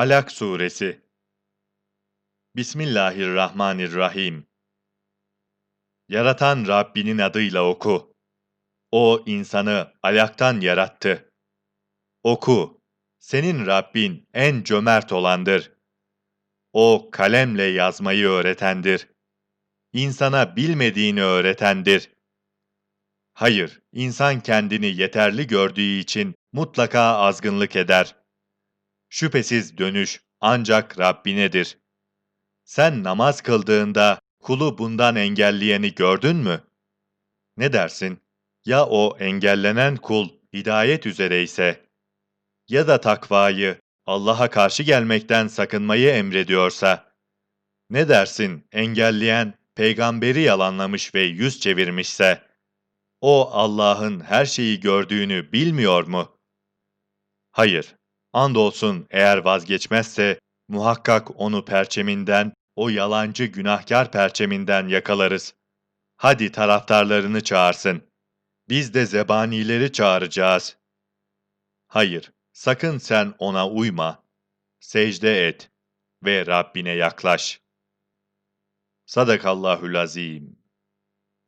Alak Suresi Bismillahirrahmanirrahim Yaratan Rabbinin adıyla oku. O insanı alaktan yarattı. Oku, senin Rabbin en cömert olandır. O kalemle yazmayı öğretendir. İnsana bilmediğini öğretendir. Hayır, insan kendini yeterli gördüğü için mutlaka azgınlık eder. Şüphesiz dönüş ancak Rabbinedir. Sen namaz kıldığında kulu bundan engelleyeni gördün mü? Ne dersin? Ya o engellenen kul hidayet üzere ise ya da takvayı, Allah'a karşı gelmekten sakınmayı emrediyorsa, ne dersin engelleyen peygamberi yalanlamış ve yüz çevirmişse, o Allah'ın her şeyi gördüğünü bilmiyor mu? Hayır, andolsun eğer vazgeçmezse, muhakkak onu perçeminden, o yalancı günahkar perçeminden yakalarız. Hadi taraftarlarını çağırsın. Biz de zebanileri çağıracağız. Hayır, sakın sen ona uyma. Secde et ve Rabbine yaklaş. Sadakallahül azim.